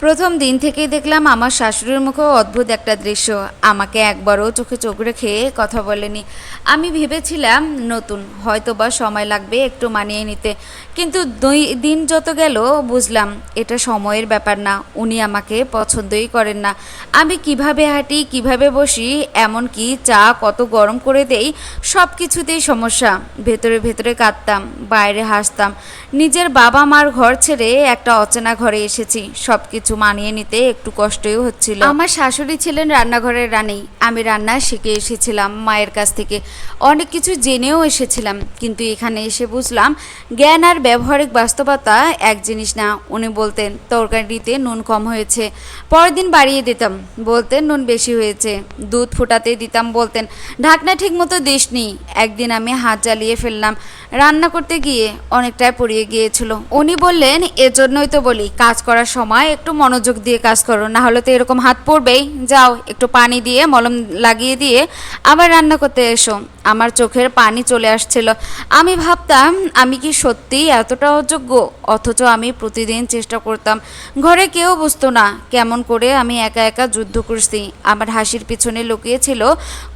প্রথম দিন থেকেই দেখলাম আমার শাশুড়ির মুখেও অদ্ভুত একটা দৃশ্য। আমাকে একবারও চোখে চোখ রেখে কথা বলেনি। আমি ভেবেছিলাম, নতুন হয়তো বা সময় লাগবে একটু মানিয়ে নিতে। কিন্তু দুই দিন যত গেল, বুঝলাম এটা সময়ের ব্যাপার না। উনি আমাকে পছন্দই করেন না। আমি কীভাবে হাঁটি, কীভাবে বসি, এমনকি চা কত গরম করে দেই সব কিছুতেই সমস্যা। ভেতরে ভেতরে কাঁদতাম, বাইরে হাসতাম। নিজের বাবা মার ঘর ছেড়ে একটা অচেনা ঘরে এসেছি। সব কিছু মানিয়ে নিতে একটু কষ্টই হচ্ছিল। আমার শাশুড়ি ছিলেন রান্নাঘরের রানী। আমি রান্না শিখে এসেছিলাম মায়ের কাছ থেকে। অনেক কিছু জেনেও এসেছিলাম। কিন্তু এখানে এসে বুঝলাম, জ্ঞান আর ব্যবহারিক বাস্তবতা এক জিনিস না। উনি বলতেন, তরকারিতে নুন কম হয়েছে। পরের দিন বাড়িয়ে দিতাম। বলতেন, নুন বেশি হয়েছে। দুধ ফুটাতে দিতাম। বলতেন, ঢাকনা ঠিক মতো দিসনি। একদিন আমি হাত জ্বালিয়ে ফেললাম। রান্না করতে গিয়ে অনেকটাই পড়িয়ে গিয়েছিল। উনি বললেন, এজন্যই তো বলি, কাজ করার সময় একটু মনোযোগ দিয়ে কাজ করো, না হলে তো এরকম হাত পড়বেই। যাও, একটু পানি দিয়ে, মলম লাগিয়ে দিয়ে আবার রান্না করতে এসো। আমার চোখের পানি চলে আসছিল। আমি ভাবতাম, আমি কি সত্যি এতটা অযোগ্য? অথচ আমি প্রতিদিন চেষ্টা করতাম। ঘরে কেউ বুঝতো না কেমন করে আমি একা একা যুদ্ধ করছি। আমার হাসির পিছনে লুকিয়েছিল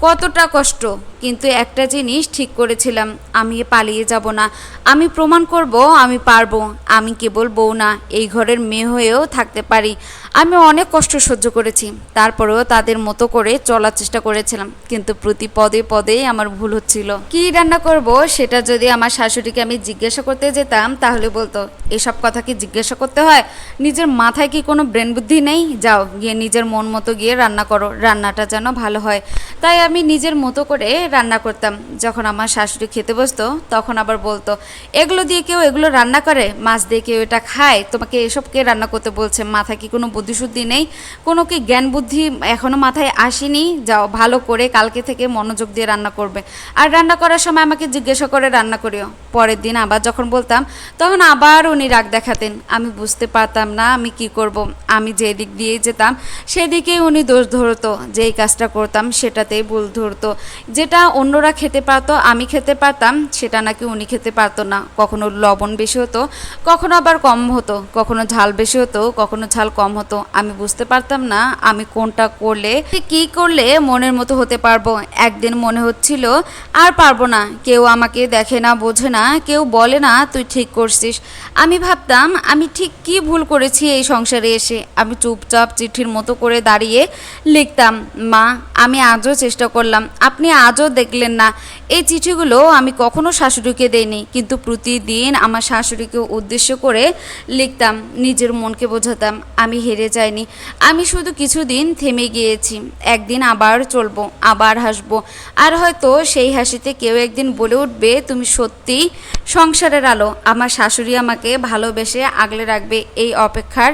কতটা কষ্ট, কিন্তু একটা জিনিস ঠিক করেছিলাম, আমি পালিয়ে যাব না। আমি প্রমাণ করব, আমি পারব, আমি কেবল বউ না, এই ঘরের মেয়ে হয়েও থাকতে পারি। আমি অনেক কষ্ট সহ্য করেছি। তারপরেও তাদের মতো করে চলার চেষ্টা করেছিলাম। কিন্তু প্রতি পদে পদেই আমার ভুল হচ্ছিল। কি রান্না করব সেটা যদি আমার শাশুড়িকে আমি জিজ্ঞাসা করতে যেতাম, তাহলে বলতো, এসব কথা কি জিজ্ঞাসা করতে হয়? নিজের মাথায় কি কোনো ব্রেন বুদ্ধি নেই? যাও, গিয়ে নিজের মন মতো গিয়ে রান্না করো। রান্নাটা যেন ভালো হয়। তাই আমি নিজের মতো করে রান্না করতাম। যখন আমার শাশুড়ি খেতে বসতো, তখন আবার বলতো, এগুলো দিয়ে কেউ এগুলো রান্না করে? মাছ দিয়ে কেউ এটা খায়? তোমাকে এসব কে রান্না করতে বলছে? মাথায় কি কোনো বুদ্ধিশুদ্ধি নেই। কোনো কি জ্ঞান বুদ্ধি এখনও মাথায় আসেনি? যাও, ভালো করে কালকে থেকে মনোযোগ দিয়ে রান্না করবে। আর রান্না করার সময় আমাকে জিজ্ঞাসা করে রান্না করিও। পরের দিন আবার যখন বলতাম, তখন আবার উনি রাগ দেখাতেন। আমি বুঝতে পারতাম না আমি কি করব। আমি যে দিক দিয়ে যেতাম, সেদিকেই উনি দোষ ধরতো। যেই কাজটা করতাম, সেটাতেই ভুল ধরতো। যেটা অন্যরা খেতে পারতো, আমি খেতে পারতাম, সেটা নাকি উনি খেতে পারতো না। কখনো লবণ বেশি হতো, কখনো আবার কম হতো, কখনো ঝাল বেশি হতো, কখনো ঝাল কম হতো। আমি বুঝতে পারতাম না আমি কোনটা করলে কি করলে মনের মতো হতে পারব। একদিন মনে হচ্ছিল, আর পারব না। কেউ আমাকে দেখে না, বোঝে না, কেউ বলে না, তুই ঠিক করছিস। আমি ভাবতাম, আমি ঠিক কি ভুল করেছি এই সংসারে এসে? আমি চুপচাপ চিঠির মতো করে দাঁড়িয়ে লিখতাম, মা, আমি আজও চেষ্টা করলাম। আপনি আজও দেখলেন না। এই চিঠিগুলো আমি কখনো শাশুড়িকে দেইনি। কিন্তু প্রতিদিন আমার শাশুড়িকে উদ্দেশ্য করে লিখতাম, নিজের মনকে বোঝাতাম। আমি হেরে যাইনি। আমি শুধু কিছুদিন থেমে গিয়েছি। একদিন আবার চলবো, আবার হাসবো। আর হয়তো সেই হাসিতে কেউ একদিন বলে উঠবে, তুমি সত্যিই সংসারের আলো। আমার শাশুড়ি আমাকে ভালোবেসে আগলে রাখবে এই অপেক্ষার,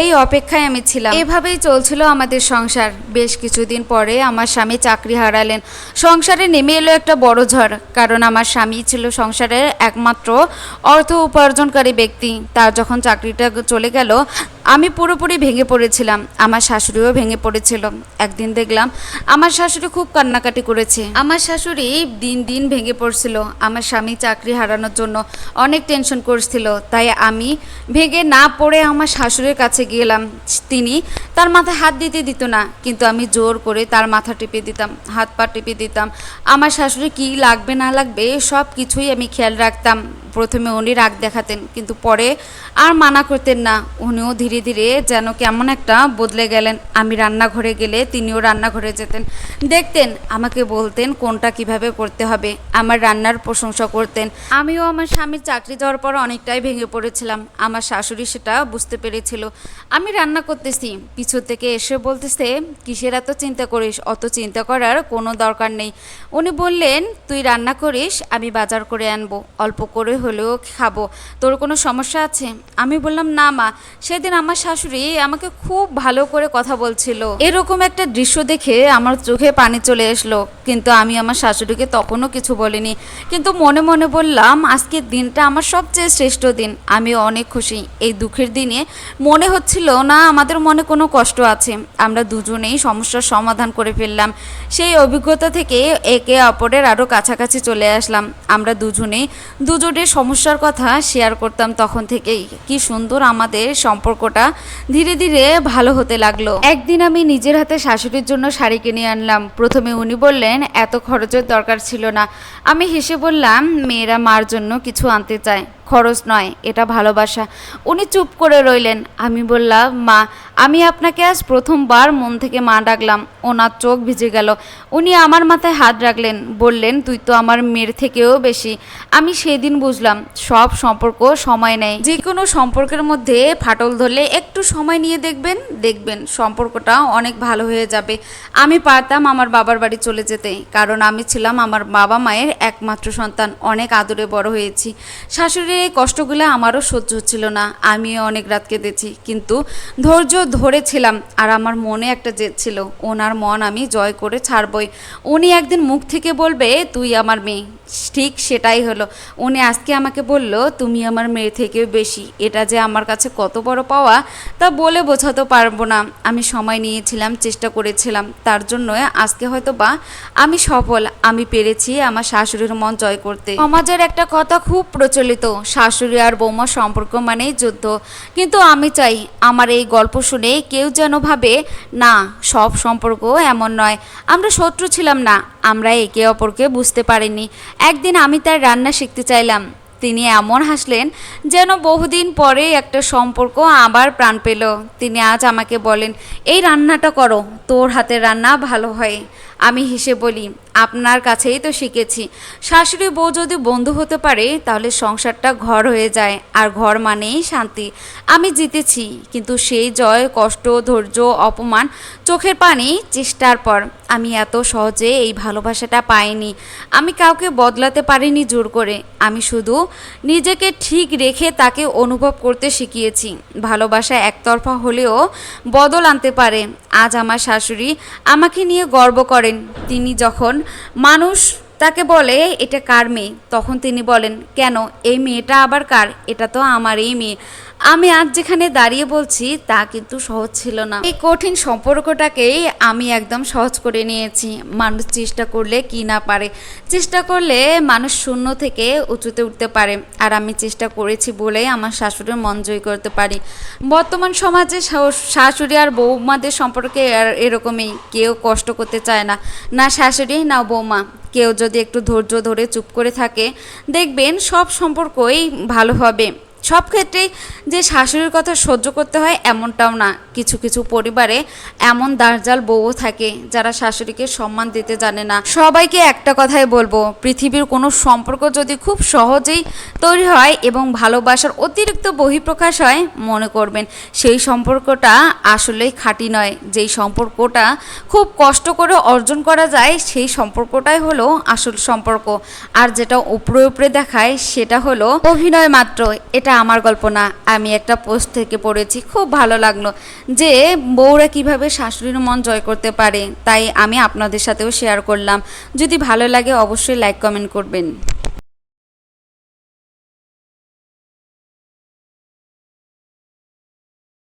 এই অপেক্ষায় আমি ছিলাম। এভাবেই চলছিল আমাদের সংসার। বেশ কিছুদিন পরে আমার স্বামী চাকরি হারালেন। সংসারে নেমে এলো একটা বড় ঝড়, কারণ আমার স্বামী ছিল সংসারের একমাত্র অর্থ উপার্জনকারী ব্যক্তি। তার যখন চাকরিটা চলে গেল আমি পুরোপুরি ভেঙে পড়েছিলাম। আমার শাশুড়িও ভেঙে পড়েছিল। একদিন দেখলাম, আমার শাশুড়ি খুব কান্নাকাটি করেছে। আমার শাশুড়ি দিন দিন ভেঙে পড়ছিল। আমার স্বামী চাকরি হারানোর জন্য অনেক টেনশন করছিল। তাই আমি ভেঙে না পড়ে আমার শাশুড়ির কাছে গেলাম। তিনি তার মাথায় হাত দিতে দিত না, কিন্তু আমি জোর করে তার মাথা টিপে দিতাম, হাত পা টিপে দিতাম। আমার শাশুড়ি কী লাগবে না লাগবে সব কিছুই আমি খেয়াল রাখতাম। প্রথমে উনি রাগ দেখাতেন, কিন্তু পরে আর মানা করতেন না। উনিও ধীরে ধীরে ধীরে যেন কেমন একটা বদলে গেলেন। আমি রান্নাঘরে গেলে তিনিও রান্নাঘরে যেতেন। দেখতেন, আমাকে বলতেন কোনটা কীভাবে করতে হবে। আমার রান্নার প্রশংসা করতেন। আমিও আমার স্বামীর চাকরি যাওয়ার পর অনেকটাই ভেঙে পড়েছিলাম। আমার শাশুড়ি সেটা বুঝতে পেরেছিল। আমি রান্না করতেছি। পিছু থেকে এসে বলতেছে, কিসের এত চিন্তা করিস? অত চিন্তা করার কোনো দরকার নেই। উনি বললেন, তুই রান্না করিস, আমি বাজার করে আনব। অল্প করে হলেও খাব। তোর কোনো সমস্যা আছে? আমি বললাম, না মা, সেদিন আমার শাশুড়ি আমাকে খুব ভালো করে কথা বলছিল। এরকম একটা দৃশ্য দেখে আমার চোখে পানি চলে আসলো কিন্তু আমি আমার শাশুড়িকে তখনও কিছু বলিনি। কিন্তু মনে মনে বললাম, আজকের দিনটা আমার সবচেয়ে শ্রেষ্ঠ দিন। আমি অনেক খুশি। এই দুঃখের দিনে মনে হচ্ছিল, না, আমাদের মনে কোনো কষ্ট আছে। আমরা দুজনেই সমস্যার সমাধান করে ফেললাম। সেই অভিজ্ঞতা থেকে একে অপরের আরও কাছাকাছি চলে আসলাম। আমরা দুজনেই দুজনের সমস্যার কথা শেয়ার করতাম তখন থেকেই। কি সুন্দর আমাদের সম্পর্কটা হওয়াটা ধীরে ধীরে ভালো হতে লাগল। একদিন আমি নিজের হাতে শাশুড়ির জন্য শাড়ি কিনে আনলাম। প্রথমে উনি বললেন, এত খরচের দরকার ছিল না। আমি হেসে বললাম, মেয়েরা মার জন্য কিছু আনতে চায়। খরচ নয়, এটা ভালোবাসা। উনি চুপ করে রইলেন। আমি বললাম, মা, আমি আপনাকে আজ প্রথমবার মন থেকে মা ডাকলাম। ওনার চোখ ভিজে গেল। উনি আমার মাথায় হাত রাখলেন, বললেন, তুই তো আমার মেয়ের থেকেও বেশি। আমি সেদিন বুঝলাম, সব সম্পর্ক সময় নেয়। যে কোনো সম্পর্কের মধ্যে ফাটল ধরলে একটু সময় নিয়ে দেখবেন দেখবেন সম্পর্কটা অনেক ভালো হয়ে যাবে। আমি পারতাম আমার বাবার বাড়ি চলে যেতে, কারণ আমি ছিলাম আমার বাবা মায়ের একমাত্র সন্তান। অনেক আদরে বড় হয়েছি। শাশুড়ির এই কষ্টগুলো আমারও সহ্য হচ্ছিল না। আমিও অনেক রাত কেঁদেছি, কিন্তু ধৈর্য ধরেছিলাম আর আমার মনে একটা জেদ ছিল। ওনার মন আমি জয় করে ছাড়বই। উনি একদিন মুখ থেকে বলবে, তুই আমার মেয়ে। ঠিক সেটাই হলো। উনি আজকে আমাকে বলল, তুমি আমার মেয়ে থেকে বেশি। এটা যে আমার কাছে কত বড় পাওয়া, তা বলে বোঝাতে পারব না। আমি সময় নিয়েছিলাম, চেষ্টা করেছিলাম। তার জন্য আজকে হয়তো বা আমি সফল। আমি পেরেছি আমার শাশুড়ির মন জয় করতে। সমাজের একটা কথা খুব প্রচলিত শাশুড়ি আর বৌমা সম্পর্ক মানেই যুদ্ধ। কিন্তু আমি চাই আমার এই গল্প শুনে কেউ যেন ভাবে, না, সব সম্পর্ক এমন নয়। আমরা শত্রু ছিলাম না, আমরা একে অপরকে বুঝতে পারিনি। একদিন আমি তার রান্না শিখতে চাইলাম। তিনি এমন হাসলেন যেন বহুদিন পরে একটা সম্পর্ক আবার প্রাণ পেল। তিনি আজ আমাকে বলেন, এই রান্নাটা করো, তোর হাতের রান্না ভালো হয়। আমি হেসে বলি আপনার কাছেই তো শিখেছি। শাশুড়ি বউ যদি বন্ধু হতে পারে, তাহলে সংসারটা ঘর হয়ে যায়। আর ঘর মানেই শান্তি। আমি জিতেছি, কিন্তু সেই জয়, কষ্ট, ধৈর্য, অপমান, চোখের পানি, চেষ্টার পর। আমি এত সহজে এই ভালোবাসাটা পাইনি। আমি কাউকে বদলাতে পারিনি জোর করে। আমি শুধু নিজেকে ঠিক রেখে তাকে অনুভব করতে শিখিয়েছি। ভালোবাসা একতরফা হলেও বদল আনতে পারে। আজ আমার শাশুড়ি আমাকে নিয়ে গর্ব করেন। তিনি যখন মানুষ তাকে বলে, এটা কার মেয়ে? তখন তিনি বলেন, কেন? এই মেয়েটা আবার কার? এটা তো আমার এই মেয়ে। আমি আজ যেখানে দাঁড়িয়ে বলছি, তা কিন্তু সহজ ছিল না। এই কঠিন সম্পর্কটাকেই আমি একদম সহজ করে নিয়েছি। মানুষ চেষ্টা করলে কি না পারে? চেষ্টা করলে মানুষ শূন্য থেকে উঁচুতে উঠতে পারে। আর আমি চেষ্টা করেছি বলেই আমার শাশুড়ির মন জয় করতে পারি। বর্তমান সমাজে শাশুড়ি আর বৌমাদের সম্পর্কে এরকমই। কেউ কষ্ট করতে চায় না। না শাশুড়ি, না বৌমা। কেউ যদি একটু ধৈর্য ধরে চুপ করে থাকে দেখবেন সব সম্পর্কই ভালো হবে। সব ক্ষেত্রেই যে শাশুড়ির কথা সহ্য করতে হয় এমনটাও না। কিছু কিছু পরিবারে এমন দার্জাল বউও থাকে যারা শাশুড়িকে সম্মান দিতে জানে না। সবাইকে একটা কথাই বলব, পৃথিবীর কোনো সম্পর্ক যদি খুব সহজেই তৈরি হয় এবং ভালোবাসার অতিরিক্ত বহিঃপ্রকাশ হয়, মনে করবেন সেই সম্পর্কটা আসলেই খাঁটি নয়। যেই সম্পর্কটা খুব কষ্ট করে অর্জন করা যায়, সেই সম্পর্কটাই হলো আসল সম্পর্ক। আর যেটা উপরে উপরে দেখায়, সেটা হলো অভিনয় মাত্র। এটা আমার গল্প না, আমি একটা পোস্ট থেকে পড়েছি, খুব ভালো লাগল যে বউরা কীভাবে শাশুড়ির মন জয় করতে পারে, তাই আমি আপনাদের সাথেও শেয়ার করলাম। যদি ভালো লাগে অবশ্যই লাইক কমেন্ট করবেন।